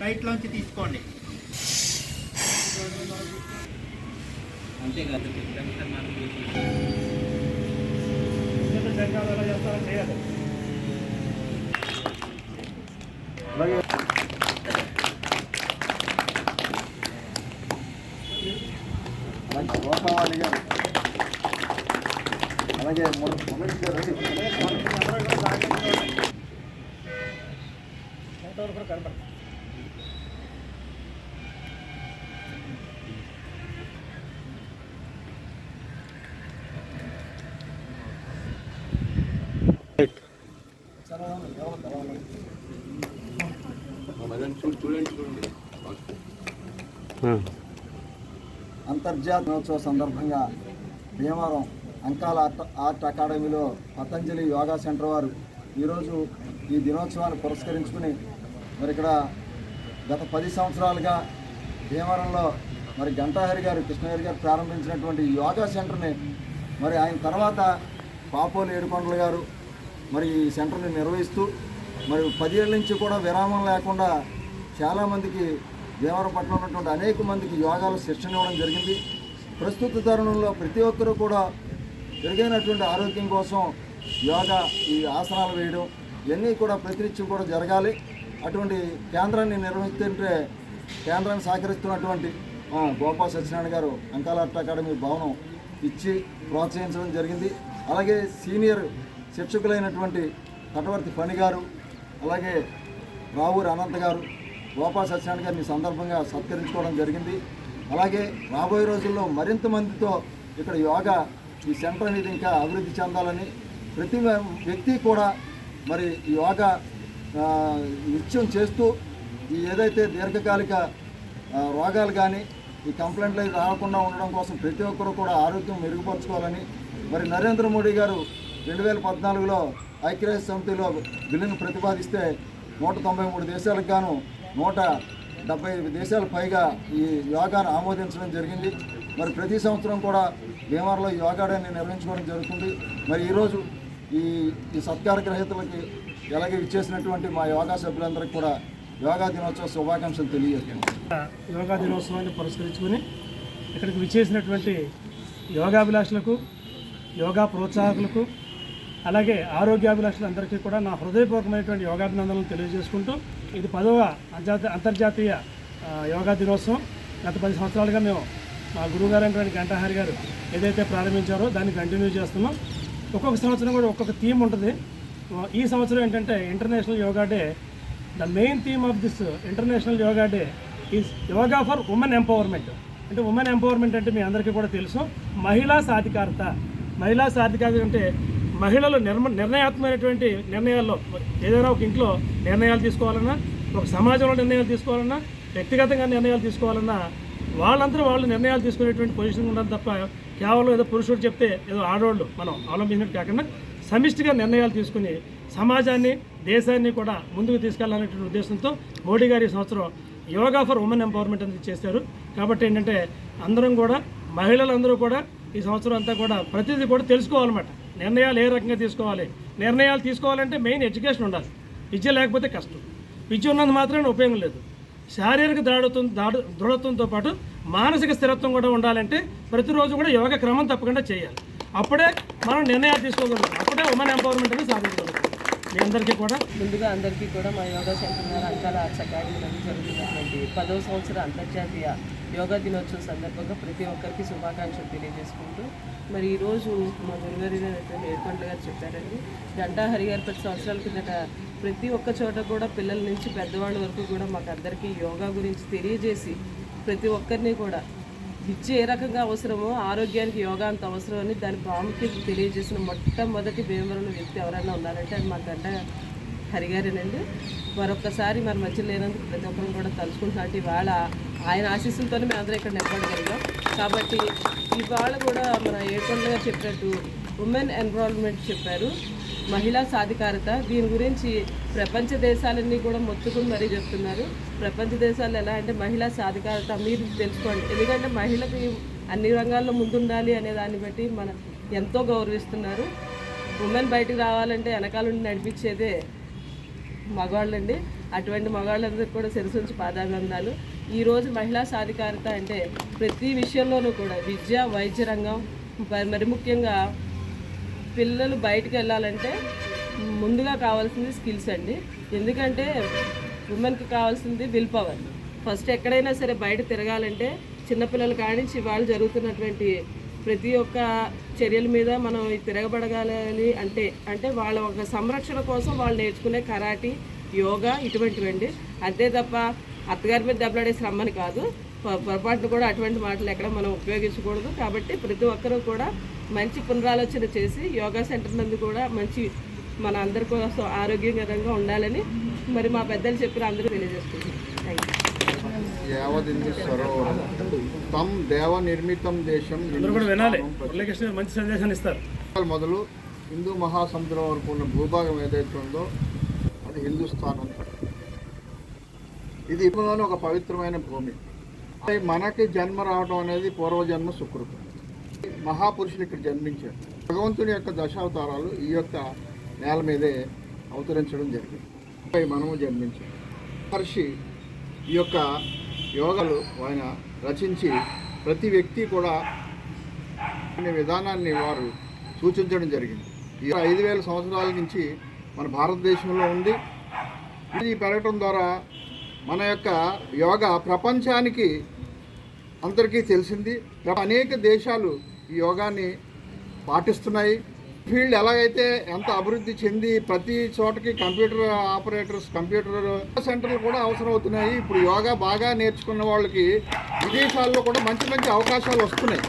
లైట్లోంచి తీసుకోండి అంతేకాదు అలాగే గోపాలి గారు అలాగే మొ- మొదటి గారు అంతర్జాతీయ దినోత్సవ సందర్భంగా భీమవరం అంకాల ఆర్ట్ ఆర్ట్ అకాడమీలో పతంజలి యోగా సెంటర్ వారు ఈరోజు ఈ దినోత్సవాన్ని పురస్కరించుకుని మరి ఇక్కడ గత పది సంవత్సరాలుగా భీమవరంలో మరి గంటాహరి గారు కృష్ణహరి గారు ప్రారంభించినటువంటి యోగా సెంటర్ని మరి ఆయన తర్వాత పాపోలు ఏడుకొండల గారు మరి ఈ సెంటర్ని నిర్వహిస్తూ మరి పదేళ్ళ నుంచి కూడా విరామం లేకుండా చాలామందికి దేవరపట్నం ఉన్నటువంటి అనేక మందికి యోగాలు శిక్షణ ఇవ్వడం జరిగింది. ప్రస్తుత తరుణంలో ప్రతి ఒక్కరూ కూడా మెరుగైనటువంటి ఆరోగ్యం కోసం యోగా ఈ ఆసనాలు వేయడం ఇవన్నీ కూడా ప్రతినిత్యం కూడా జరగాలి. అటువంటి కేంద్రాన్ని నిర్వహిస్తుంటే కేంద్రాన్ని సహకరిస్తున్నటువంటి ఆ, గోపాల్ సత్యనారాయణ గారు అంకాల అట్ట అకాడమీ భవనం ఇచ్చి ప్రోత్సహించడం జరిగింది. అలాగే సీనియర్ శిక్షకులైనటువంటి తటవర్తి ఫణి గారు అలాగే రావూరి అనంత్ గారు గోపాల్ సత్యనారాయణ గారిని సందర్భంగా సత్కరించుకోవడం జరిగింది. అలాగే రాబోయే రోజుల్లో మరింత మందితో ఇక్కడ యోగా ఈ సెంటర్ అనేది ఇంకా అభివృద్ధి చెందాలని ప్రతి వ్యక్తి కూడా మరి ఈ యోగా నృత్యం చేస్తూ ఈ ఏదైతే దీర్ఘకాలిక రోగాలు కానీ ఈ కంప్లైంట్లు అయితే రాకుండా ఉండడం కోసం ప్రతి ఒక్కరూ కూడా ఆరోగ్యం మెరుగుపరచుకోవాలని మరి నరేంద్ర మోడీ గారు రెండు వేల పద్నాలుగులో ఐక్యరాజ్య సమితిలో బిల్లును ప్రతిపాదిస్తే నూట తొంభై మూడు దేశాలకు గాను నూట డెబ్బై దేశాల పైగా ఈ యోగాను ఆమోదించడం జరిగింది. మరి ప్రతి సంవత్సరం కూడా భీమవరంలో ఈ యోగా నిర్వహించుకోవడం జరుగుతుంది. మరి ఈరోజు ఈ ఈ సత్కార గ్రహీతలకి ఎలాగే ఇచ్చేసినటువంటి మా యోగా సభ్యులందరికీ కూడా యోగా దినోత్సవ శుభాకాంక్షలు తెలియజేస్తాను యోగా దినోత్సవాన్ని పురస్కరించుకొని ఇక్కడికి విచ్చేసినటువంటి యోగాభిలాషులకు యోగా ప్రోత్సాహకులకు అలాగే ఆరోగ్యాభిలాషులందరికీ కూడా నా హృదయపూర్వకమైనటువంటి యోగాభినందనలు తెలియజేసుకుంటూ ఇది పదవ అంతర్జాతీయ అంతర్జాతీయ యోగా దినోత్సవం. గత పది సంవత్సరాలుగా మేము మా గురువుగారు అయినటువంటి గంటాహారి గారు ఏదైతే ప్రారంభించారో దాన్ని కంటిన్యూ చేస్తున్నాం. ఒక్కొక్క సంవత్సరం కూడా ఒక్కొక్క థీమ్ ఉంటుంది. ఈ సంవత్సరం ఏంటంటే international yoga day. The main theme of this international yoga day is yoga for women empowerment. అంటే ఉమెన్ ఎంపవర్మెంట్ అంటే మీ అందరికీ కూడా తెలుసు. మహిళా సాధికారత. మహిళా సాధికారత అంటే మహిళలు నిర్మ నిర్ణయాత్మకమైనటువంటి నిర్ణయాల్లో ఏదైనా ఒక ఇంట్లో నిర్ణయాలు తీసుకోవాలన్నా ఒక సమాజంలో నిర్ణయాలు తీసుకోవాలన్నా వ్యక్తిగతంగా నిర్ణయాలు తీసుకోవాలన్నా వాళ్ళందరూ వాళ్ళు నిర్ణయాలు తీసుకునేటువంటి పొజిషన్ ఉండదు తప్ప కేవలం ఏదో పురుషుడు చెప్తే ఏదో ఆడవాళ్ళు మనం అవలంబించినట్టు కాకుండా సమిష్టిగా నిర్ణయాలు తీసుకుని సమాజాన్ని దేశాన్ని కూడా ముందుకు తీసుకెళ్ళాలనేటువంటి ఉద్దేశంతో మోడీ గారు ఈ సంవత్సరం యోగా ఫర్ ఉమెన్ ఎంపవర్మెంట్ అనేది చేశారు. కాబట్టి ఏంటంటే అందరం కూడా మహిళలందరూ కూడా ఈ సంవత్సరం అంతా కూడా ప్రతిదీ కూడా తెలుసుకోవాలన్నమాట. నిర్ణయాలు ఏ రకంగా తీసుకోవాలి? నిర్ణయాలు తీసుకోవాలంటే మెయిన్ ఎడ్యుకేషన్ ఉండాలి. విద్య లేకపోతే కష్టం. విద్య ఉన్నంత మాత్రమే ఉపయోగం లేదు. శారీరక దృఢత్వం దాడు దృఢత్వంతో పాటు మానసిక స్థిరత్వం కూడా ఉండాలంటే ప్రతిరోజు కూడా యోగ క్రమం తప్పకుండా చేయాలి. అప్పుడే మనం నిర్ణయాలు తీసుకోగలుగుతాం. అప్పుడే ఉమెన్ ఎంపవర్మెంట్ అనేది సాధించగలుగుతాం. మీ అందరికీ కూడా. ముందుగా అందరికీ కూడా మా yoga centre Ankala arts academy జరుగుతున్నటువంటి పదవ సంవత్సర అంతర్జాతీయ యోగా దినోత్సవం సందర్భంగా ప్రతి ఒక్కరికి శుభాకాంక్షలు తెలియజేసుకుంటూ మరి ఈరోజు మా గురుగారు ఏర్పండ్ల గారు చెప్పారండి. గంటా హరిగారు ప్రతి పది సంవత్సరాల కిందట ప్రతి ఒక్క చోట కూడా పిల్లల నుంచి పెద్దవాళ్ళ వరకు కూడా మాకు అందరికీ యోగా గురించి తెలియజేసి ప్రతి ఒక్కరిని కూడా విద్య ఏ రకంగా అవసరమో ఆరోగ్యానికి యోగా అంత అవసరం అని దాని ప్రాముఖ్యత తెలియజేసిన మొట్టమొదటి భీమవరంలో వ్యక్తి ఎవరైనా ఉన్నారంటే అది మా గంట హరిగారేనండి మరొకసారి మరి మధ్య లేనందుకు ప్రతి ఒక్కరు కూడా తలుచుకుంటున్నట్టు ఇవాళ ఆయన ఆశీస్సులతోనే మేము అందరం ఇక్కడ నిలబడగలిగాం కాబట్టి ఇవాళ కూడా మన ఏడుకొండగా చెప్పినట్టు ఉమెన్ ఎన్రోల్మెంట్ చెప్పారు. మహిళా సాధికారత దీని గురించి ప్రపంచ దేశాలన్నీ కూడా మొత్తుకుని మరీ చెప్తున్నారు. ప్రపంచ దేశాలు ఎలా అంటే మహిళా సాధికారత మీరు తెలుసుకోండి. ఎందుకంటే మహిళకి అన్ని రంగాల్లో ముందుండాలి అనే దాన్ని బట్టి మన ఎంతో గౌరవిస్తున్నారు. ఉమెన్ బయటకు రావాలంటే వెనకాల నుండి నడిపించేదే మగవాళ్ళండి అటువంటి మగవాళ్ళందరికీ కూడా సిరసుంచి పాదాభివందనాలు. ఈరోజు మహిళా సాధికారత అంటే ప్రతి విషయంలోనూ కూడా విద్య వైద్య రంగం మరి- మరి ముఖ్యంగా పిల్లలు బయటకు వెళ్ళాలంటే ముందుగా కావాల్సింది స్కిల్స్ అండి. ఎందుకంటే ఉమెన్కి కావాల్సింది విల్ పవర్. ఫస్ట్ ఎక్కడైనా సరే బయట తిరగాలంటే చిన్నపిల్లలు కానించి వాళ్ళు జరుగుతున్నటువంటి ప్రతి ఒక్క చర్యల మీద మనం ఈ తిరగబడగాలి అంటే అంటే వాళ్ళ ఒక సంరక్షణ కోసం వాళ్ళు నేర్చుకునే కరాటీ యోగా ఇటువంటివండి. అంతే తప్ప అత్తగారి మీద దెబ్బలాడేసి రమ్మని కాదు. పొరపాటును కూడా అటువంటి మాటలు ఎక్కడ మనం ఉపయోగించకూడదు. కాబట్టి ప్రతి ఒక్కరూ కూడా మంచి పునరాలోచన చేసి యోగా సెంటర్ నందు కూడా మంచి మన అందరి కోసం ఆరోగ్యకరంగా ఉండాలని మరి మా పెద్దలు చెప్పిన అందరూ తెలియజేస్తున్నారు యూ యావదిందు సరోవరం తం దేవ నిర్మితం దేశం మంచి సందేశాన్ని ఇస్తారు. మొదలు హిందూ మహాసముద్రం వరకు ఉన్న భూభాగం ఏదైతే ఉందో అది హిందుస్థాన్ ఇది ఇందులోనే ఒక పవిత్రమైన భూమి. మనకి జన్మ రావడం అనేది పూర్వజన్మ సుకృతం. మహాపురుషులు ఇక్కడ జన్మించారు. భగవంతుని యొక్క దశావతారాలు ఈ యొక్క నేల మీదే అవతరించడం జరిగింది. మనము జన్మించాం. మహర్షి ఈ యొక్క యోగాలు ఆయన రచించి ప్రతి వ్యక్తి కూడా అనే విధానాన్ని వారు సూచించడం జరిగింది. ఈ ఐదు వేల సంవత్సరాల నుంచి మన భారతదేశంలో ఉంది. ఇది పెరగటం ద్వారా మన యొక్క యోగా ప్రపంచానికి అందరికీ తెలిసింది. అనేక దేశాలు ఈ యోగాన్ని పాటిస్తున్నాయి. ఫీల్డ్ ఎలాగైతే ఎంత అభివృద్ధి చెంది ప్రతి చోటకి కంప్యూటర్ ఆపరేటర్స్ కంప్యూటర్ సెంటర్లు కూడా అవసరం అవుతున్నాయి. ఇప్పుడు యోగా బాగా నేర్చుకున్న వాళ్ళకి విదేశాల్లో కూడా మంచి మంచి అవకాశాలు వస్తున్నాయి.